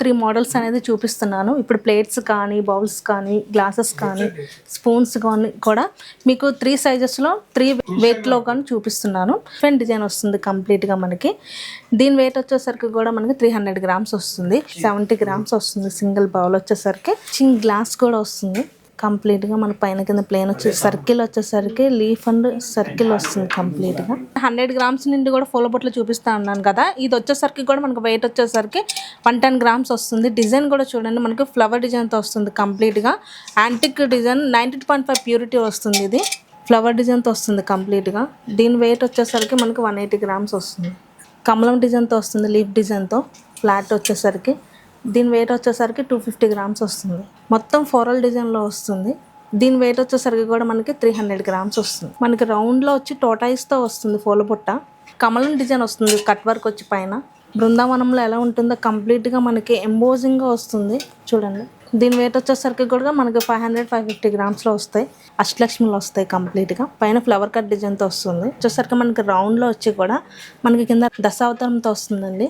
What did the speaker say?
Three models అనేది చూపిస్తున్నాను. ఇప్పుడు ప్లేట్స్ కానీ బౌల్స్ కానీ గ్లాసెస్ కానీ స్పూన్స్ కానీ కూడా మీకు త్రీ సైజెస్లో త్రీ వెయిట్లో కానీ చూపిస్తున్నాను. డిఫరెంట్ డిజైన్ వస్తుంది కంప్లీట్గా మనకి. దీని వెయిట్ వచ్చేసరికి కూడా మనకి త్రీ హండ్రెడ్ గ్రామ్స్ వస్తుంది. సెవెంటీ గ్రామ్స్ వస్తుంది సింగిల్ బౌల్ వచ్చేసరికి. చిన్న గ్లాస్ కూడా వస్తుంది. కంప్లీట్గా మన పైన కింద ప్లేన్ వచ్చేసి సర్కిల్ వచ్చేసరికి లీఫ్ అండ్ సర్కిల్ వస్తుంది కంప్లీట్గా. హండ్రెడ్ గ్రామ్స్ నుండి కూడా పూల బొట్లు చూపిస్తా ఉన్నాను కదా. ఇది వచ్చేసరికి కూడా మనకు వెయిట్ వచ్చేసరికి వన్ టెన్ గ్రామ్స్ వస్తుంది. డిజైన్ కూడా చూడండి మనకి ఫ్లవర్ డిజైన్తో వస్తుంది కంప్లీట్గా. Antique design ninety point five purity వస్తుంది ఇది. ఫ్లవర్ డిజైన్తో వస్తుంది కంప్లీట్గా. దీని వెయిట్ వచ్చేసరికి మనకి వన్ ఎయిటీ గ్రామ్స్ వస్తుంది. కమలం డిజైన్తో వస్తుంది లీఫ్ డిజైన్తో ఫ్లాట్ వచ్చేసరికి దీని వెయిట్ వచ్చేసరికి టూ ఫిఫ్టీ గ్రామ్స్ వస్తుంది. మొత్తం ఫోరల్ డిజైన్లో వస్తుంది. దీని వెయిట్ వచ్చేసరికి కూడా మనకి త్రీ హండ్రెడ్ గ్రామ్స్ వస్తుంది. మనకి రౌండ్లో వచ్చి టోటాయిస్తో వస్తుంది పూల బుట్ట. కమలం డిజైన్ వస్తుంది కట్ వర్క్ వచ్చి పైన. బృందావనంలో ఎలా ఉంటుందో కంప్లీట్గా మనకి ఎంబోజింగ్గా వస్తుంది. చూడండి. దీని వెయిట్ వచ్చేసరికి కూడా మనకి ఫైవ్ హండ్రెడ్ ఫైవ్ ఫిఫ్టీ గ్రామ్స్లో వస్తాయి. అష్టలక్ష్మిలో వస్తాయి కంప్లీట్గా పైన ఫ్లవర్ కట్ డిజైన్తో వస్తుంది. వచ్చేసరికి మనకి రౌండ్లో వచ్చి కూడా మనకి కింద దశావతారంతో వస్తుందండి.